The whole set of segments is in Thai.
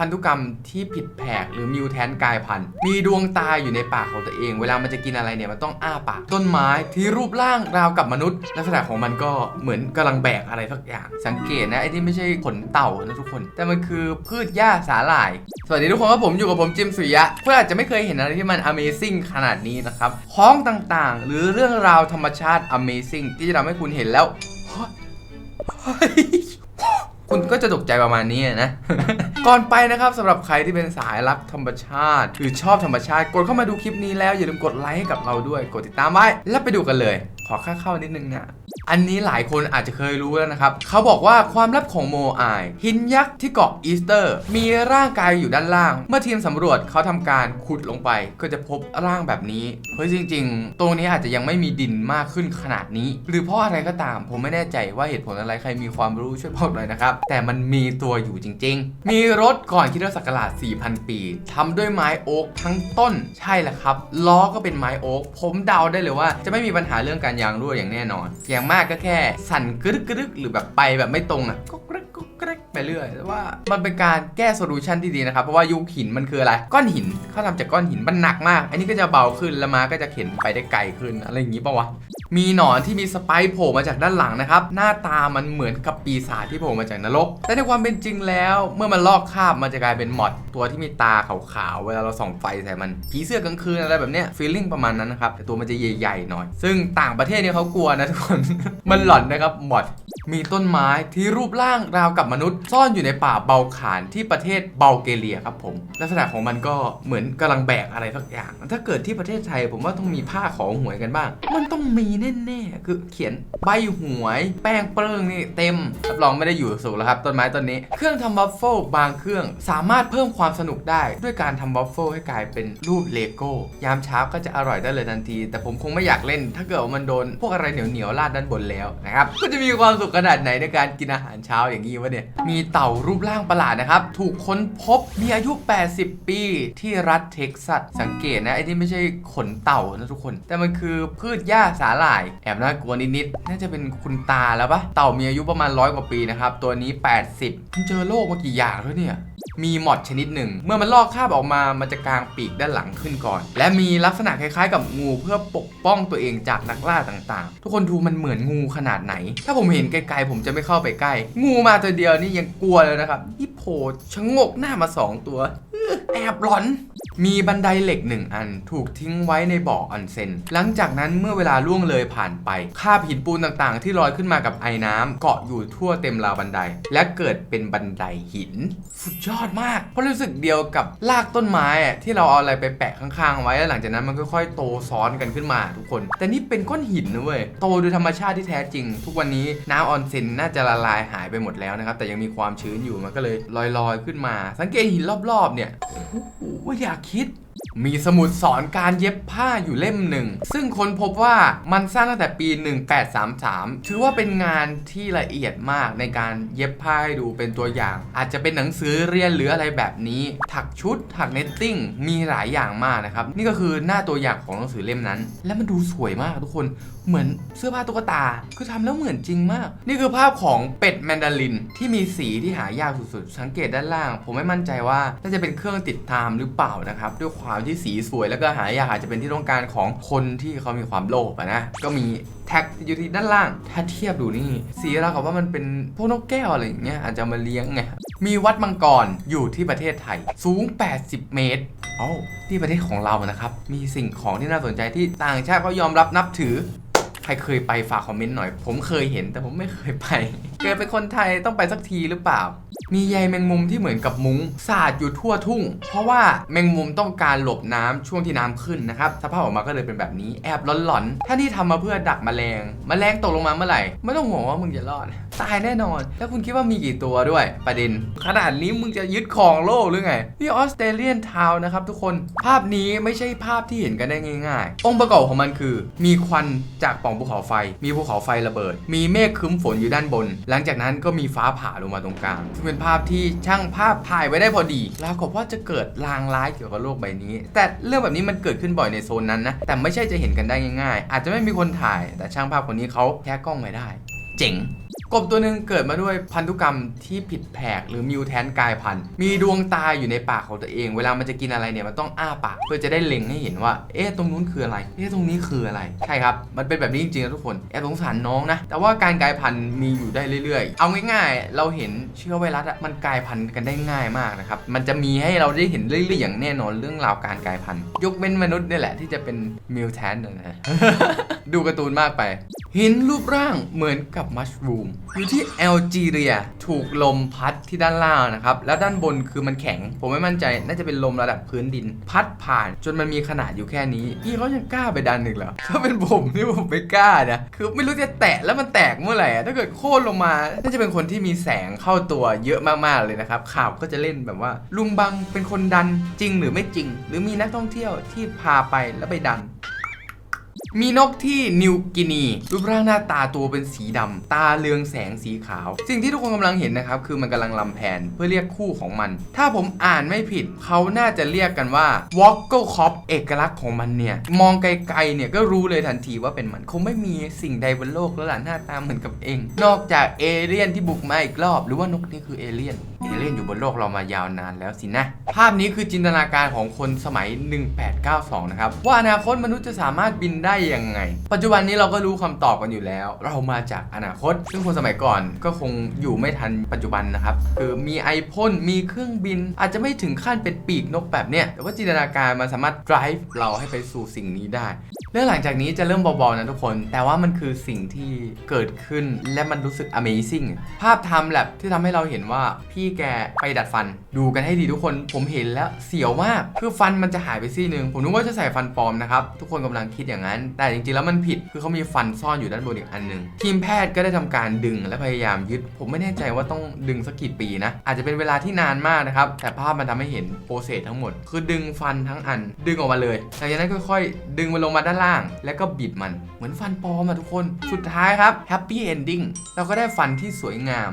พันธุกรรมที่ผิดแผกหรือมิวแทนกายพันธุ์มีดวงตาอยู่ในปากของตัวเอง เวลามันจะกินอะไรเนี่ยมันต้องอ้าปากต้นไม้ที่รูปร่างราวกับมนุษย์ ลักษณะของมันก็เหมือนกำลังแบกอะไรสักอย่าง สังเกตนะไอ้ที่ไม่ใช่ขนเต่านะทุกคน แต่มันคือพืชหญ้าสาหร่าย สวัสดีทุกคนครับผมอยู่กับผมจิมสุริยะเพื่ออาจจะไม่เคยเห็นอะไรที่มัน Amazing ขนาดนี้นะครับของต่างๆ หรือเรื่องราวธรรมชาติ Amazing ที่จะทำให้คุณเห็นแล้ว คุณก็จะตกใจประมาณนี้นะ ก่อนไปนะครับสำหรับใครที่เป็นสายรักธรรมชาติ หรือชอบธรรมชาติ กดเข้ามาดูคลิปนี้แล้วอย่าลืมกดไลค์ให้กับเราด้วย กดติดตามไว้ แล้วไปดูกันเลย ขอค่าเข้านิดนึงนะ อันนี้หลายคนอาจจะเคยรู้แล้วนะครับ เขาบอกว่าความลับของโมอาย หินยักษ์ที่เกาะอีสเตอร์ มีร่างกายอยู่ด้านล่าง เมื่อทีมสำรวจเขาทำการขุดลงไป ก็จะพบร่างแบบนี้เฮ้ยจริง ๆ ตรงนี้อาจจะยังไม่มีดินมากขึ้นขนาดนี้ หรือเพราะอะไรก็ตาม ผมไม่แน่ใจว่าเหตุผลอะไรใครมีความรู้ช่วยบอกหน่อยนะครับ แต่มันมีตัวอยู่จริง ๆ มีรถก่อนคริดศักราช4,000 ปีทำด้วยไม้โอ๊กทั้งต้น ใช่แหละครับ ล้อก็เป็นไม้โอ๊กผมเดาได้เลยว่า จะไม่มีปัญหาเรื่องการยางรั่วอย่างแน่นอนอย่างมากก็แค่ สั่นกรึกกรึกหรือแบบไปแบบไม่ตรงอะก็กรึกก็กรึกไปเรื่อยแต่ว่ามันเป็นการแก้โซลูชันที่ดีนะครับ เพราะว่ายุคหินมันคืออะไร ก้อนหินเขาทำจากก้อนหินมันหนักมาก อันนี้ก็จะเบาขึ้นแล้วมาก็จะเข็นไปได้ไกลขึ้นอะไรอย่างนี้ปะวะ มีหนอนที่มีสไปร์โผล่มาจากด้านหลังนะครับ หน้าตามันเหมือนกับปีศาจที่โผล่มาจากนรก แต่ในความเป็นจริงแล้ว เมื่อมันลอกคราบมันจะกลายเป็นมอดตัวที่มีตาขาวๆ เวลาเราส่องไฟใส่มัน ผีเสื้อกลางคืนอะไรแบบเนี้ยฟีลลิ่งประมาณนั้นนะครับ แต่ตัวมันจะใหญ่ๆหน่อย ซึ่งต่างประเทศเนี่ยเขากลัวนะทุกคน มันหลอนนะครับมอด มีต้นไม้ที่รูปร่างราวกับมนุษย์ ซ่อนอยู่ในป่าเบาขานที่ประเทศเบลเกเรียครับผม ลักษณะของมันก็เหมือนกำลังแบกอะไรสักอย่าง ถ้าเกิดที่ประเทศไทยผมว่าต้องมีผ้าของหวยกันบ้าง มันต้องมีแน่ๆ คือเขียนใบหวย แป้งเปลื้องนี่เต็มรับรองไม่ได้อยู่สูงแล้วครับ ต้นไม้ต้นนี้ เครื่องทำวัฟเฟิลบางเครื่องสามารถเพิ่มความสนุกได้ด้วยการทำวัฟเฟิลให้กลายเป็นรูปเลโก้ ยามเช้าก็จะอร่อยได้เลยทันที แต่ผมคงไม่อยากเล่น ถ้าเกิดว่ามันโดนพวกอะไรเหนียวๆราดด้านบนแล้วนะครับก็จะมีความสุขขนนาดไหนในการกินอาหารเช้าอย่างนี้วะเนี่ย มีเต่ารูปร่างประหลาดนะครับ ถูกค้นพบมีอายุ 80 ปี ที่รัฐเท็กซัส สังเกตนะไอ้ที่ไม่ใช่ขนเต่านะทุกคน แต่มันคือพืชหญ้าสาหร่าย แอบน่ากลัวนิดๆ น่าจะเป็นคุณตาแล้วปะเต่ามีอายุประมาณร้อยกว่าปีนะครับ ตัวนี้ 80มันเจอโรคมากี่อย่างแล้วเนี่ย มีหมอดชนิดหนึ่ง เมื่อมันลอกคาบออกมา มันจะกางปีกด้านหลังขึ้นก่อน และมีลักษณะคล้ายๆ กับงูเพื่อปกป้องตัวเองจากนักล่าต่างๆ ทุกคนดูมันเหมือนงูขนาดไหน ถ้าผมเห็นไกลๆผมจะไม่เข้าไปใกล้ งูมาตัวเดียวนี่ยังกลัวเลยนะครับนี่โผล่ชะงกหน้ามาสองตัวแอบหลอน มีบันไดเหล็กหนึ่งอันถูกทิ้งไว้ในบ่อออนเซ็น หลังจากนั้นเมื่อเวลาล่วงเลยผ่านไปคาบหินปูนต่างๆ ที่ลอยขึ้นมากับไอ้น้ำเกาะอยู่ทั่วเต็มราวบันได และเกิดเป็นบันไดหิน สุดยอดมาก เพราะรู้สึกเดียวกับรากต้นไม้ที่เราเอาอะไรไปแปะข้างๆไว้แล้วหลังจากนั้นมันค่อยๆโตซ้อนกันขึ้นมาทุกคน แต่นี่เป็นก้อนหินนะเว้ยโตโดยธรรมชาติที่แท้จริง ทุกวันนี้น้ำออนเซ็นน่าจะละลายหายไปหมดแล้วนะครับแต่ยังมีความชื้นอยู่มันก็เลยลอยๆขึ้นมา สังเกตหินรอบๆเนี่ยโอ้โหอยากคิด มีสมุดสอนการเย็บผ้าอยู่เล่มหนึ่ง ซึ่งค้นพบว่ามันสร้างตั้งแต่ปี 1833 ถือว่าเป็นงานที่ละเอียดมากในการเย็บผ้าให้ดูเป็นตัวอย่าง อาจจะเป็นหนังสือเรียนหรืออะไรแบบนี้ ถักชุด ถักเนตติ้ง มีหลายอย่างมากนะครับ นี่ก็คือหน้าตัวอย่างของหนังสือเล่มนั้น และมันดูสวยมากทุกคน เหมือนเสื้อผ้าตุ๊กตา คือทำแล้วเหมือนจริงมาก นี่คือภาพของเป็ดแมนดารินที่มีสีที่หายากสุดๆ สังเกตด้านล่าง ผมไม่มั่นใจว่าน่าจะเป็นเครื่องติดตามหรือเปล่านะครับ ด้วยความที่สีสวยแล้วก็หายากอาจจะเป็นที่ต้องการของคนที่เขามีความโลภนะ ก็มีแท็กอยู่ที่ด้านล่าง ถ้าเทียบดูนี่ สีเราวกับว่ามันเป็นพวกนกแก้วอะไรอย่างเงี้ยอาจจะมาเลี้ยงไง มีวัดมังกรอยู่ที่ประเทศไทย สูง 80 เมตร เอ้าที่ประเทศของเรานะครับ มีสิ่งของที่น่าสนใจที่ต่างชาติเขายอมรับนับถือ รเคยไปฝากคอมเมนต์หน่อย ผมเคยเห็นแต่ผมไม่เคยไป เกิดเป็นคนไทยต้องไปสักทีหรือเปล่า มีใยแมงมุมที่เหมือนกับมุ้งสาดอยู่ทั่วทุ่ง เพราะว่าแมงมุมต้องการหลบน้ำช่วงที่น้ำขึ้นนะครับสภาพออกมาก็เลยเป็นแบบนี้แอบหลอนๆถ้านี่ทำมาเพื่อดักแมลงแมลงตกลงมาเมื่อไหร่ไม่ต้องห่วงว่ามึงจะรอดตายแน่นอน แล้วคุณคิดว่ามีกี่ตัวด้วย ประเด็น ขนาดนี้มึงจะยึดครองโลกหรือไงนี่ออสเตรเลียนทาวน์นะครับทุกคน ภาพนี้ไม่ใช่ภาพที่เห็นกันได้ง่าย ๆ องค์ประกอบของมันคือ มีควันจากป่องภูเขาไฟ มีภูเขาไฟระเบิด มีเมฆครึ้มฝนอยู่ด้านบน หลังจากนั้นก็มีฟ้าผ่าลงมาตรงกลางซึ่งเป็นภาพที่ช่างภาพถ่ายไว้ได้พอดีแล้วก็ว่าจะเกิดลางร้ายเกี่ยวกับโลกใบนี้ แต่เรื่องแบบนี้มันเกิดขึ้นบ่อยในโซนนั้นนะ แต่ไม่ใช่จะเห็นกันได้ง่ายๆ อาจจะไม่มีคนถ่าย แต่ช่างภาพคนนี้เขาแค่กล้องไว้ได้ เจ๋ง กบตัวหนึ่งเกิดมาด้วยพันธุกรรมที่ผิดแผกหรือมิวแทนกลายพันธุ์มีดวงตาอยู่ในปากของตัวเอง เวลามันจะกินอะไรเนี่ยมันต้องอ้าปาก เพื่อจะได้เล็งให้เห็นว่า เอ๊ะตรงนู้นคืออะไร เอ๊ะตรงนี้คืออะไร ใช่ครับ มันเป็นแบบนี้จริงๆนะทุกคนแอบสงสารน้องนะ แต่ว่าการกลายพันธุ์มีอยู่ได้เรื่อยๆ เอาง่ายๆ เราเห็นเชื้อไวรัสมันกลายพันธุ์กันได้ง่ายมากนะครับ มันจะมีให้เราได้เห็นเรื่อยๆอย่างแน่นอนเรื่องราวการกลายพันธุ์ ยกเว้นมนุษย์นี่แหละที่จะเป็นมิวแทนนะดูการ์ตูนมากไป หินรูปร่างเหมือนกับมัชรูมอยู่ที่แอลจีเรียถูกลมพัดที่ด้านล่างนะครับ แล้วด้านบนคือมันแข็ง ผมไม่มั่นใจ น่าจะเป็นลมระดับพื้นดิน พัดผ่านจนมันมีขนาดอยู่แค่นี้ พี่เขายังกล้าไปดันอีกเหรอถ้าเป็นผมนี่ผมไม่กล้านะคือไม่รู้จะแตะแล้วมันแตกเมื่อไหร่อะถ้าเกิดโค่นลงมา น่าจะเป็นคนที่มีแสงเข้าตัวเยอะมากๆเลยนะครับข่าวก็จะเล่นแบบว่า ลุงบังเป็นคนดันจริงหรือไม่จริง หรือมีนักท่องเที่ยวที่พาไปแล้วไปดัน มีนกที่นิวกินีรูปร่างหน้าตาตัวเป็นสีดำตาเรืองแสงสีขาว สิ่งที่ทุกคนกำลังเห็นนะครับ คือมันกำลังลำแพนเพื่อเรียกคู่ของมัน ถ้าผมอ่านไม่ผิด เขาน่าจะเรียกกันว่า w a l k e r c o p เอกลักษณ์ของมันเนี่ย มองไกลๆเนี่ยก็รู้เลยทันทีว่าเป็นมันคงไม่มีสิ่งใดบนโลกแล้วล่ะหน้าตาเหมือนกับเอง นอกจากเอเลี่ยนที่บุกมาอีกรอบ หรือว่านกนี่คือเอเลี่ยนเอเลี่ยนอยู่บนโลกเรามายาวนานแล้วสินะ ภาพนี้คือจินตนาการของคนสมัย 1892 นะครับว่าอนาคตมนุษย์จะสามารถบินได้ยังไง ปัจจุบันนี้เราก็รู้คำตอบกันอยู่แล้ว เรามาจากอนาคต ซึ่งคนสมัยก่อนก็คงอยู่ไม่ทันปัจจุบันนะครับ คือมีไอพ่นมีเครื่องบิน อาจจะไม่ถึงขั้นเป็นปีกนกแบบเนี้ยแต่ว่าจินตนาการมันสามารถ drive เราให้ไปสู่สิ่งนี้ได้เรื่องหลังจากนี้จะเริ่มเบาๆนะทุกคน แต่ว่ามันคือสิ่งที่เกิดขึ้นและมันรู้สึก amazing ภาพทำแลบที่ทำให้เราเห็นว่าพี่แกไปดัดฟัน ดูกันให้ดีทุกคน ผมเห็นแล้วเสียวมาก คือฟันมันจะหายไปซี่หนึ่ง ผมนึกว่าจะใส่ฟันปลอมนะครับ ทุกคนกำลังคิดอย่างนั้นแต่จริงๆแล้วมันผิดคือเขามีฟันซ่อนอยู่ด้านบนอีกอันหนึ่งทีมแพทย์ก็ได้ทำการดึงและพยายามยึด ผมไม่แน่ใจว่าต้องดึงสักกี่ปีนะ อาจจะเป็นเวลาที่นานมากนะครับ แต่ภาพมันทำให้เห็นโปรเซสทั้งหมด คือดึงฟันทั้งอัน ดึงออกมาเลยหลังจากนั้นค่อยๆ ดึงมันลงมาด้านล่าง แล้วก็บิดมันเหมือนฟันปลอมอะทุกคน สุดท้ายครับแฮปปี้เอนดิ้งเราก็ได้ฟันที่สวยงาม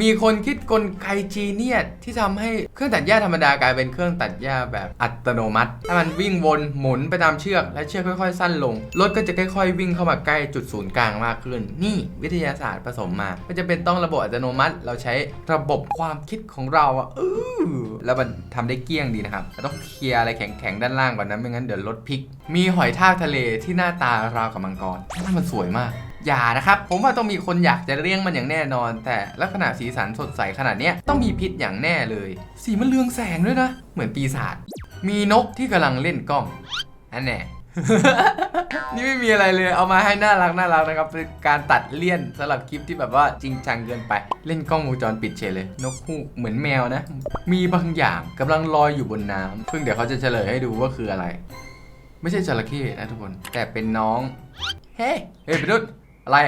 มีคนคิดกลไกจีเนียสที่ทำให้เครื่องตัดหญ้าธรรมดากลายเป็นเครื่องตัดหญ้าแบบอัตโนมัติถ้ามันวิ่งวนหมุนไปตามเชือก และเชือกค่อยๆ สั้นลง รถก็จะค่อยๆ วิ่งเข้ามาใกล้จุดศูนย์กลางมากขึ้น นี่วิทยาศาสตร์ผสมมาไม่จะเป็นต้องระบบอัตโนมัติ เราใช้ระบบความคิดของเราอะอื้อแล้วมันทำได้เกลี้ยงดีนะครับต่ต้องเคลียร์อะไรแข็งๆด้านล่างก่อนนะไม่งั้นเดี๋ยวรถพลิก มีหอยทากทะเลที่หน้าตาราวกับมังกรน้ามันสวยมาก อย่านะครับ ผมว่าต้องมีคนอยากจะเลี้ยงมันอย่างแน่นอน แต่ลักษณะสีสันสดใสขนาดเนี้ยต้องมีพิษอย่างแน่เลย สีมันเรืองแสงด้วยนะ เหมือนปีศาจมีนกที่กำลังเล่นกล้องอันแน่นี่ไม่มีอะไรเลย เอามาให้น่ารักน่ารักนะครับเป็นการตัดเลี่ยนสำหรับคลิปที่แบบว่าจริงจังเกินไป เล่นกล้องวงจรปิดเฉยเลย นกฮูกเหมือนแมวนะ มีบางอย่างกำลังลอยอยู่บนน้ำซึ่งเดี๋ยวเขาจะเฉลยให้ดูว่าคืออะไร ไม่ใช่จระเข้นะทุกคน แต่เป็นน้อง เฮ้ยเฮ้ยไปดุด อะไร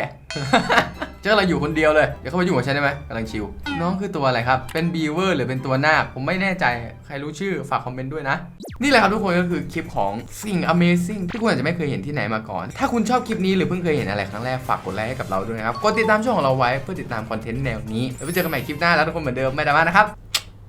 เจอเราอยู่คนเดียวเลย เดี๋ยวเข้ามายุ่กับฉันได้ไหมกำลังชิว น้องคือตัวอะไรครับ เป็นบีเวอร์หรือเป็นตัวนาค ผมไม่แน่ใจ ใครรู้ชื่อฝากคอมเมนต์ด้วยนะ นี่แหละครับทุกคนก็คือคลิปของสิ่ง Amazing ที่คุณอาจจะไม่เคยเห็นที่ไหนมาก่อน ถ้าคุณชอบคลิปนี้หรือเพิ่งเคยเห็นอะไรครั้งแรกฝากกดไลค์ให้กับเราด้วยนะครับ กดติดตามช่องของเราไว้เพื่อติดตามคอนเทนต์แนวนี้ แล้วไปเจอกันใหม่คลิปหน้าแล้วทุกคนเหมือนเดิมไม่ดราม่านะครับ